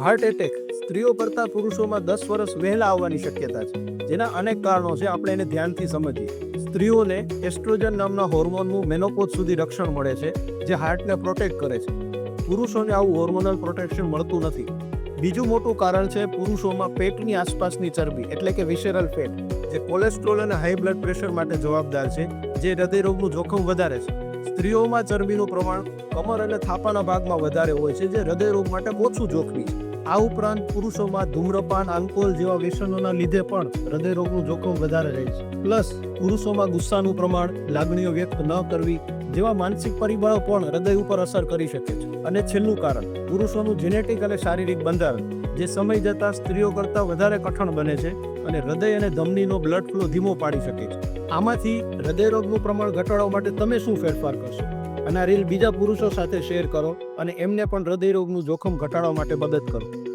Heart attack સ્ત્રીઓ કરતાં પુરુષોમાં દસ વર્ષ વહેલા આવવાની શક્યતા છે. જેના અનેક કારણો છે, આપણે એને ધ્યાનથી સમજીએ. સ્ત્રીઓને એસ્ટ્રોજન નામના હોર્મોનનું મેનોપોઝ સુધી રક્ષણ મળે છે, જે હાર્ટને પ્રોટેક્ટ કરે છે. પુરુષોને આવું હોર્મોનલ પ્રોટેક્શન મળતું નથી. બીજું મોટું કારણ છે, પુરુષોમાં પેટની આસપાસની ચરબી, એટલે કે વિશેરલ ફેટ જે કોલેસ્ટ્રોલ અને હાઈ બ્લડ પ્રેશર માટે જવાબદાર છે, જે હૃદયરોગનું જોખમ વધારે છે. સ્ત્રીઓમાં ચરબીનું પ્રમાણ કમર અને થાપાના ભાગમાં વધારે હોય છે, જે હૃદયરોગ માટે ઓછું જોખમી છે. આ ઉપરાંત પુરુષોમાં ધૂમ્રપાન, આલ્કોહોલ જેવા વ્યસનોના લીધે પણ હૃદયરોગનું જોખમ વધારે રહે છે. પ્લસ, પુરુષોમાં ગુસ્સાનું પ્રમાણ લાગણીઓ વ્યક્ત ન કરવી જેવા માનસિક પરિબળો પણ હૃદય ઉપર અસર કરી શકે છે. અને છેલ્લું કારણ, પુરુષોનું જેનેટિક અને શારીરિક બંધારણ. જે સમય જતાં સ્ત્રીઓ કરતાં વધારે કઠણ બને છે અને હૃદય અને ધમનીનો બ્લડ ફ્લો ધીમો પાડી શકે છે. આમાંથી હૃદયરોગનું પ્રમાણ ઘટાડવા માટે તમે શું ફેરફાર કરશો? અને આ રીલ બીજા પુરુષો સાથે શેર કરો અને એમને પણ હૃદયરોગનું જોખમ ઘટાડવા માટે મદદ કરો.